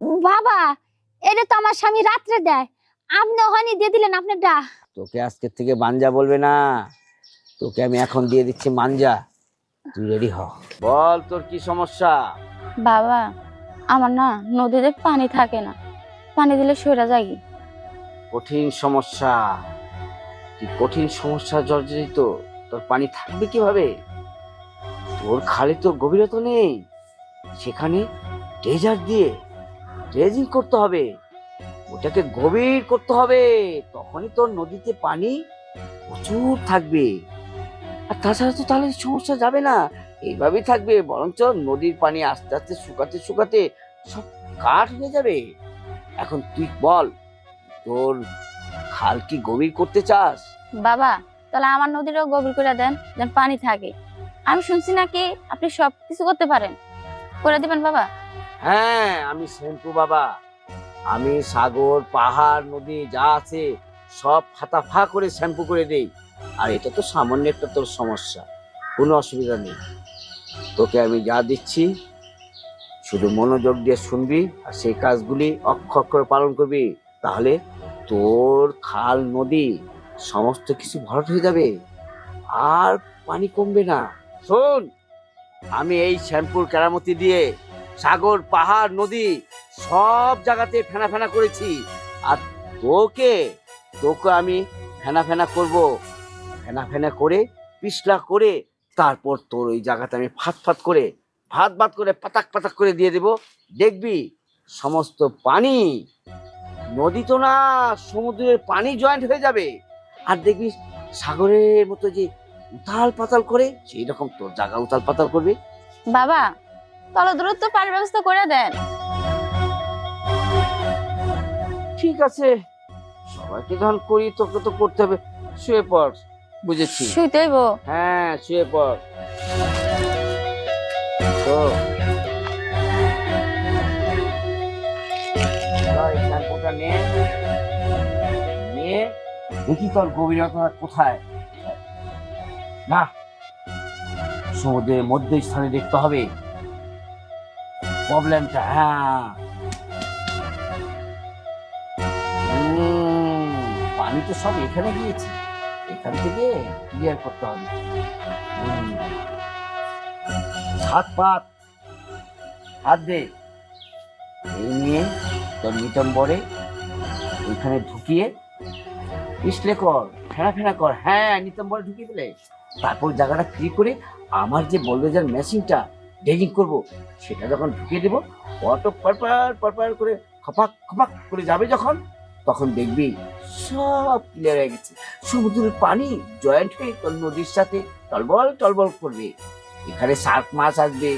বাবা এটা তো আমার স্বামী রাত্রে দেয়। আপনি ওখানে দিয়ে দিলেন আপনারটা। তোকে আজকের থেকে মাঞ্জা বলবে না। তোকে আমি এখন দিয়ে দিচ্ছি মাঞ্জা। তুই রেডি হ। বল তোর কি সমস্যা? বাবা আমার না নদীতে পানি থাকে না। পানি দিলে সইরা যায় কঠিন সমস্যা। তুই কঠিন সমস্যা জর্জরিত? তোর পানি থাকবে কীভাবে? তোর খালে তো গভীরতা নেই। সেখানে ড্রেজার দিয়ে ড্রেজিং করতে হবে। ওটাকে গভীর করতে হবে। তখনই তোর নদীতে পানি প্রচুর থাকবে। আর তাছাড়া তো তাহলে সমস্যা যাবে না। এইভাবেই থাকবে। বরঞ্চ নদীর পানি আস্তে আস্তে শুকাতে শুকাতে সব কাঠ হয়ে যাবে। এখন তুই বল, তোর খাল কি গভীর করতে চাস? বাবা, তাহলে আমার নদীটাও গভীর করে দেন, যেন পানি থাকে। আমি শুনছি নাকি আপনি সব কিছু করতে পারেন। করে দিবেন বাবা। হ্যাঁ আমি শ্যাম্পু বাবা। আমি সাগর, পাহাড়, নদী যা আছে সব ফাতা ফা করে শ্যাম্পু করে দেই। আর এটা তো সামান্য একটা তোর সমস্যা। কোনো অসুবিধা নেই। তোকে আমি যা দিচ্ছি, শুধু মনোযোগ দিয়ে শুনবি আর সেই কাজগুলি অক্ষর করে পালন করবি। তাহলে তোর খাল, নদী সমস্ত কিছু ভরাট হয়ে যাবে। আর পানি কমবে না। শোন, আমি এই শ্যাম্পুর কেরামতি দিয়ে সাগর, পাহাড়, নদী সব জায়গাতে ফেনা ফেনা করেছি। আর তোকে তোকে আমি ফেনা ফেনা করব। ফেনা ফেনা করে, পিছলা করে, তারপর তোর ওই জায়গাতে আমি ফাত ফাত করে ভাত ভাত করে, পাতাক পাতাক করে দিয়ে দেব। দেখবি, সমস্ত পানি, নদী তো না, সমুদ্রের পানি জয়েন্ট হয়ে যাবে। আর দেখবি সাগরের মতো যে উতাল পাতাল করে সেই রকম তোর জায়গা উতাল পাতাল করবে। বাবা তাহলে দ্রুত পানির ব্যবস্থা করে দেন। ঠিক আছে। সবাইকে যখন করি তোকে তো করতে হবে। শুয়ে পড় বুঝেছি। শুইতে হইব। হ্যাঁ শুয়ে পড়। তো। শ্যাম্পুটা নে। নিয়ে দেখি তোর গভীরতা কোথায়। না সমুদ্রের মধ্যে স্থানে দেখতে হবে। প্রবলেমটা হ্যাঁ। পানি তো সব এখানে গিয়েছে। এখান থেকে ক্লিয়ার করতে হবে। হাত পাত হাত দে। এই নিয়ে তোর নিতম্বরে ওইখানে ঢুকিয়ে পিছলে কর, ফেনা ফেনা কর। হ্যাঁ নিতম্বরে ঢুকিয়ে দিলে। তারপর জায়গাটা ফ্রি করে আমার যে বলবেজার মেশিনটা ডেজিং করব সেটা যখন ঢুকিয়ে দেবো অটো পারপার পারপার করে খপাক খপাক করে যাবে যখন তখন দেখবি সব ক্লিয়ার হয়ে গেছে। সমুদ্রের পানি জয়েন্ট হয়ে তোর নদীর সাথে টলবল টলবল করবে। এখানে শার্ক মাছ আসবে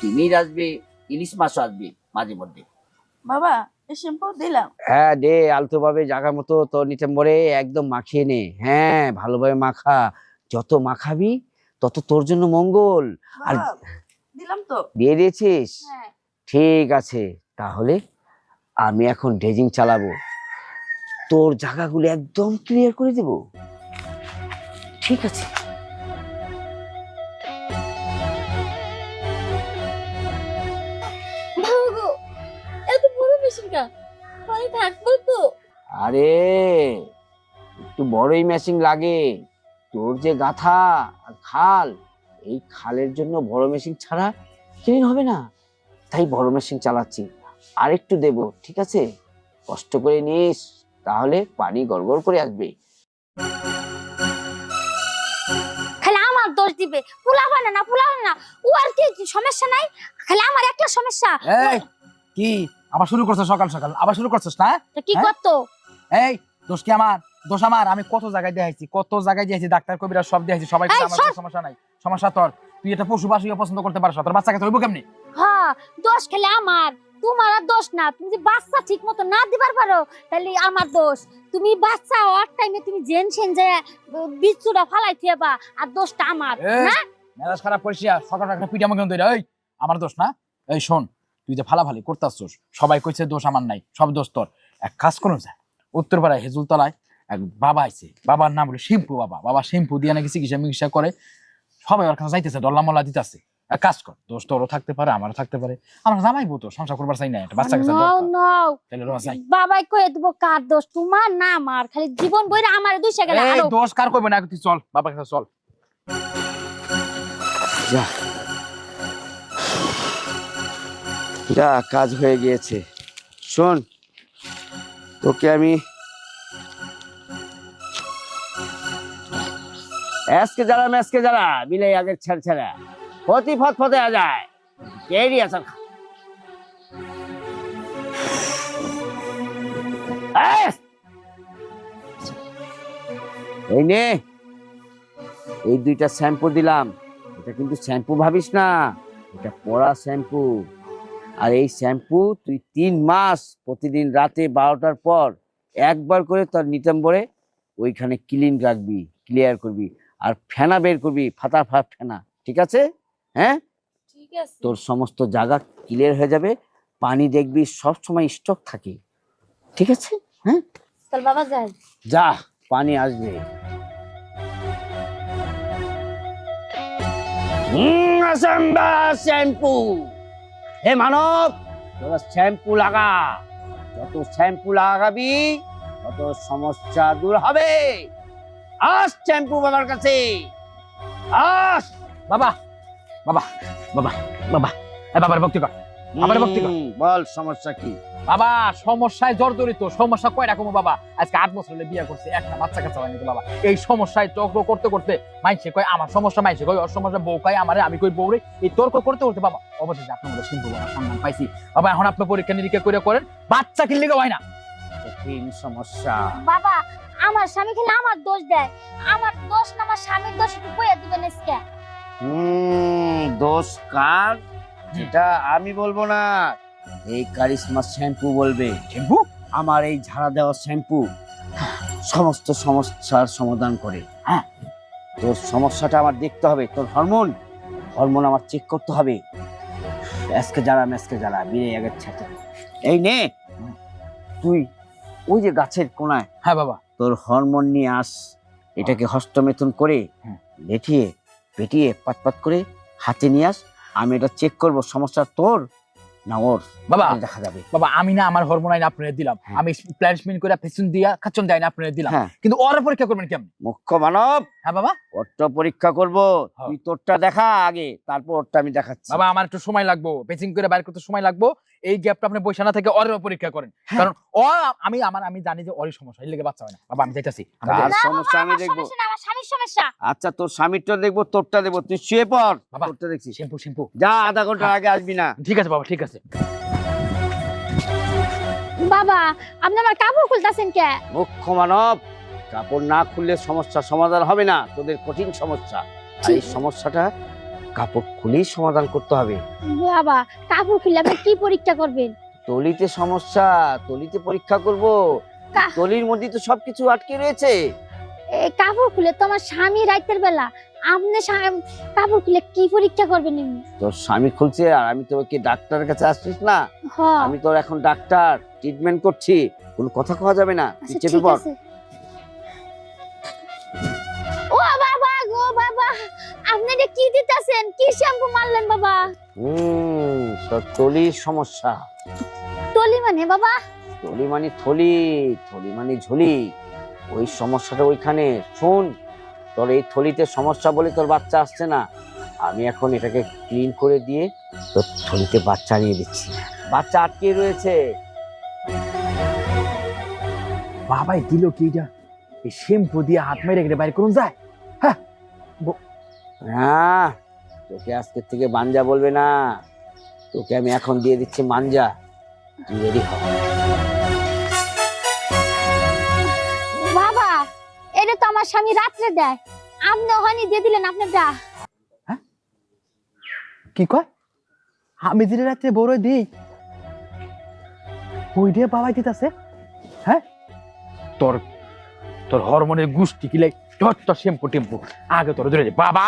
তিমির আসবে ইলিশ মাছও আসবে মাঝে মধ্যে। বাবা এই শ্যাম্পু দিলাম। হ্যাঁ দে আলতো ভাবে জায়গা মতো তোর নিচেম্বরে একদম মাখিয়ে নে। হ্যাঁ ভালোভাবে মাখা। যত মাখাবি তত তোর জন্য মঙ্গল। আর দিলাম তো? দিয়ে দিয়েছিস? হ্যাঁ। ঠিক আছে তাহলে আমি এখন ড্রেজিং চালাবো। তোর জায়গাগুলো একদম ক্লিয়ার করে দেব। ঠিক আছে। এত বড় মেশিনটা পানি থাকব তো? আরে একটু বড়ই মেশিন লাগে। তোর যে গাথা আর খাল এই খালের জন্য বড় মেশিন ছাড়া ক্লিন হবে না। তাই বড় মেশিন চালাচ্ছি। আর একটু দেব ঠিক আছে? কষ্ট করে নিস তাহলে পানি গড়গড় করে আসবে। খালি আমার দোষ দিবে। পুলাবে না না পুলাবে না। ও আর কি সমস্যা নাই? খালি আমার একটা সমস্যা। এই কি? আবার শুরু করছ সকাল সকাল? আবার শুরু করছিস না? তো কি হ্যাঁ? করতো? এই দোষ কি আমার? দোষ আমার আমি কত জায়গায় দেখাইছি কত জায়গায় দিয়েছি ডাক্তার কবিরা সব দিয়েছি সবাই এই, আমার সমস্যা নাই সমস্যা তোর। তুই এটা পশু পাশিকে পছন্দ করতে পারছ তোর বাচ্চাকে ধরবো কেমনি? হ্যাঁ দোষ খেলে আমার তোমার আর দোষ না তুমি যে বাচ্চা ঠিক মতো না দিবার পারো তাহলে আমার দোষ। তুমি বাচ্চা হওয়ার টাইমে তুমি জেন সেন যে বিচ্ছুটা ফালাই থিয়াবা আর দোষটা আমার এই, না? মেজাজ খারাপ করিস না, সকাল একটা পিঠা মুখে দইরা এই আমার দোষ না? এই শোন তুই যে ফালাফালি করতাছস সবাই কইছে দোষ আমার নাই সব দোষ তোর। এক কাজ করুন যা উত্তরপাড়ায় হেজুল তলায় এক বাবা আইছে। বাবার নাম হলো শিম্পু বাবা। বাবা শিম্পু দিয়ে নাকি চিকিৎসা মিকিৎসা করে। সবাই ওর কাছে যাইতেছে ডল্লা মল্লা দিতেছে। এক কাজ কর দোষ তোরও থাকতে পারে আমারও থাকতে পারে। আমার জামাইবো তো সংসার করবার চাই না একটা বাচ্চা কাছে নাও নাও তাহলে রোয়া চাই বাবাই কয়ে দেবো কার দোষ? তোমার না আমার খালি জীবন বইরা আমার দুইশা গেলে এই আরও দোষ কার করবে না তুই চল বাবার কাছে চল। যা। যা কাজ হয়ে গিয়েছে। শোন তোকে আমি আজকে যারা ম্যাচকে যারা মিলে আগের ছেড়ে ছেড়ে। ফতি ফত ফতে আ যায়। কেরি আছে? এই! নে। এই দুইটা শ্যাম্পু দিলাম। এটা কিন্তু শ্যাম্পু ভাবিস না। এটা পড়া শ্যাম্পু। আর এই শ্যাম্পু তুই তিন মাস, প্রতিদিন রাতে বারোটার পর একবার করে তোর নিতম্বরে ওইখানে ক্লিন রাখবি, ক্লিয়ার করবি। আর ফেনা বের করবি ফাতা ফাট ফেনা ঠিক আছে? হ্যাঁ? তোর সমস্ত জায়গা ক্লিয়ার হয়ে যাবে পানি দেখবি সব সময় স্টক থাকে ঠিক আছে? হ্যাঁ? চল বাবা যাই। যা পানি আসবে। শ্যাম্পু। হে মানব তোরা শ্যাম্পু লাগা। যত শ্যাম্পু লাগাবি তত সমস্যা দূর হবে। আস শ্যাম্পু বাবার কাছে। আস। বাবা বাবা বাবা বাবা। এ বাবার ভক্তি কর আবার ভক্তি কর। বল সমস্যা কি? বাবা সমস্যায় জর্জরিত সমস্যা কয় রকম বাবা? আজকে আট বছর হলে বিয়ে করছে একটা বাচ্চা কাচ্চা হয়নি বাবা? এই সমস্যায় চক্র করতে করতে মাইছে কয় আমার সমস্যা মাইছে কয় ওর সমস্যা বউ কয় আমারে আমি কই বউরে? এই তর্ক করতে করতে বাবা অবশেষে আপনার মধ্যে সিম্পল বাবা সন্ধান পাইছি। বাবা এখন আপনি পরীক্ষা নিরীক্ষা করে করেন বাচ্চা কিনলে হয় না। কঠিন সমস্যা। বাবা আমার স্বামী খেলে আমার দোষ দেয়। আমার দোষ না আমার স্বামীর দোষ একটু কয়ে দিবেন আজকে। হুম দোষ কার? যেটা আমি বলব না। এই কারিশমা শ্যাম্পু বলবে। শ্যাম্পু? আমার এই ঝাড়া দেওয়া শ্যাম্পু সমস্ত সমস্যার সমাধান করে। হ্যাঁ। তোর সমস্যাটা আমার দেখতে হবে। তোর হরমোন হরমোন আমার চেক করতে হবে। আজকে যারা ম্যাসকে যারা বিয়ে আগের ছাতে এই নে। তুই ওই যে গাছের কোনায়। হ্যাঁ বাবা। তোর হরমোন নিয়ে আস। এটাকে হস্তমেথন করে লেটিয়ে লেঠিয়ে পেটিয়ে পাত পাত করে হাতে নিয়ে আস। আমি এটা চেক করব সমস্যা তোর না ওর? বাবা! দেখা যাবে। বাবা আমি না আমার হরমোন আইন আপনাদের দিলাম। হ্যাঁ। আমি প্ল্যান্সমেন্ট করে ফেসুন দিয়া খাচ্ছন দেয় না আপনাদের দিলাম। হ্যাঁ। কিন্তু ওর পরীক্ষা করবেন কেমন? মুখ্য মানব! হ্যাঁ বাবা। ওরটা পরীক্ষা করব হ্যাঁ। তুই তোরটা দেখা আগে তারপর ওরটা আমি দেখাচ্ছি। বাবা আমার একটু সময় লাগবো পেচিং করে বাইর করতে সময় লাগবো। এই গ্যাপটা আপনি বৈশা না থেকে পরীক্ষা করেন। হ্যাঁ। কারণ ও আমি আমার আমি জানি যে ওরই সমস্যা এর লেগে বাচ্চা হয় না। বাবা আমি যাইতাছি। না, সমস্যা আমি দেখব। আমার স্বামীর সমস্যা। আচ্ছা তোর স্বামীরটা দেখব তোরটা দেখব। তুই শুয়ে পড় বাবা। তোরটা দেখছিস শ্যাম্পু শ্যাম্পু। যা আধা ঘণ্টা আগে আসবি না। ঠিক আছে বাবা ঠিক আছে। বাবা আপনি আমার কাপড় খুলতেছেন কে? মুখ্য মানব। কাপড় না খুললে সমস্যার সমাধান হবে না তোদের কঠিন সমস্যা। আর এই সমস্যাটা কাপড় খুলেই সমাধান করতে হবে। বাবা কাপড় খুললে আপনি কি পরীক্ষা করবেন? তলিতে সমস্যা তলিতে পরীক্ষা করব। কা- তলির মধ্যে তো সবকিছু আটকে রয়েছে। এই কাপড় খুলে তো আমার স্বামী রাইতের বেলা আপনি স্বাম- কাপড় খুলে কি পরীক্ষা করবেন এমনি? তোর স্বামী খুলছে আর আমি তোকে ডাক্তারের কাছে আসছিস না? হ। আমি তোর এখন ডাক্তার ট্রিটমেন্ট করছি। কোনো কথা কওয়া যাবে না? তুই আচ্ছা ঠিক আছে। আপনি কি দিতেছেন? কি শ্যাম্পু মারলেন বাবা? হুম তোর তলির সমস্যা। টলি মানে বাবা? থলি মানে থলি থলি মানে ঝুলি। ওই সমস্যাটা ওইখানে। শোন তোর এই থলিতে সমস্যা বলে তোর বাচ্চা আসছে না। আমি এখন এটাকে ক্লিন করে দিয়ে তোর থলিতে বাচ্চা নিয়ে দিচ্ছি। বাচ্চা আটকে রয়েছে। বাবাই দিল কি এটা? এই শ্যাম্পু দিয়ে হাত মেরে গেলে বাইরে করুন যায়। হ্যাঁ তোকে আজকের থেকে মাঞ্জা বলবে না। তোকে আমি এখন দিয়ে দিচ্ছি মাঞ্জা তুই রেডি হ। বাবা এটা তো আমার স্বামী রাত্রে দেয়। আপনি হয়নি দিয়ে দিলেন আপনারটা কি কয়? আমি দিলে রাত্রে বড় দিই ওই দিয়ে বাবাই দিতেছে? হ্যাঁ? তোর তোর হরমোনের গুষ্টি কিলাই তোর তোর শ্যাম্পু টেম্পু। আগে তোর ধরে দে। বাবা!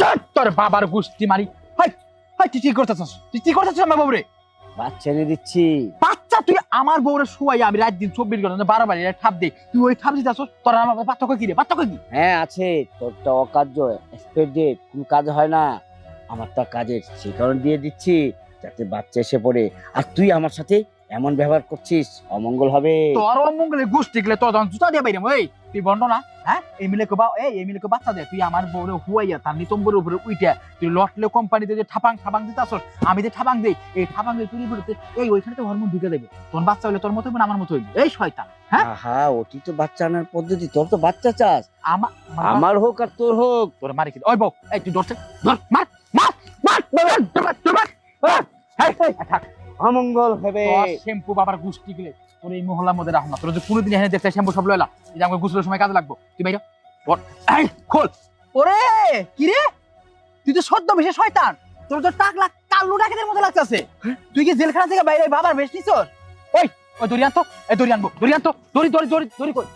তোর তোর বাবার গুষ্টি মারি। হাই হাই তুই কি করতেছস? তুই কি করতেছস আমার বাবুরে বাচ্চা এনে দিচ্ছি। বাচ্চা তুই আমার বউরে শুয়াই আমি রাত দিন চব্বিশ ঘণ্টা বারো বাড়ি ঠাপ দিই। তুই ওই ঠাপ দিতে আসছ তোর আমার পার্থক্য কি রে? পার্থক্য কি? হ্যাঁ আছে। তোরটা অকার্য এক্সপেক্টেড কোন কাজ হয় না। আমারটা কাজের সে কারণে দিয়ে দিচ্ছি যাতে বাচ্চা এসে পড়ে। আর তুই আমার সাথে এমন ব্যবহার করছিস অমঙ্গল হবে তোর অমঙ্গলে গোষ্ঠী গেলে তোর যখন জুতা দিয়ে বাইরে ওই তুই বন্ড না হ্যাঁ এই মিলে বা এই এই মিলে বাচ্চা দে তুই আমার বউরে হুয়াইয়া তার নিতম্বরের উপরে উইটা তুই লটলে কোম্পানিতে যে ঠাপাং ঠাপাং দিতে আসছ আমি যে ঠাপাং দেই এই ঠাপাং দিয়ে তুই বিরুদ্ধে এই ওইখানে তো হরমোন ঢুকে দেবে তোর বাচ্চা হলে তোর মতো হইবে না আমার মতো হইবে এই শয়তান হ্যাঁ? আহা ওটি তো বাচ্চা আনার পদ্ধতি তোর তো বাচ্চা চাস আমার আমার হোক আর তোর হোক তোর মারি কি ওই বউ এই তুই ধরছে ধর মার মার মার মার মার, মার, মার, মার, মার। এই, থাক। অমঙ্গল হবে। শ্যাম্পু বাবার গুষ্টি গেলে তোর এই মহল্লার মধ্যে রাখ না তোর যে কোনোদিন এখানে দেখতে শ্যাম্পু সব লইলা এই যে আমাকে গুছলের সময় কাজে লাগবো। তুই বাইরে খোল। ওরে কি রে? তুই তো সদ্য বেশি শয়তান। তোর তো টাকলা কাল্লু ডাকাতের মতো লাগতেছে তুই কি জেলখানা থেকে বাইরে বাবার বেশ নিছস? ওই ওই দড়ি আনতো। এই দড়ি আনব। দড়ি আনতো। দড়ি দড়ি দড়ি দড়ি কই?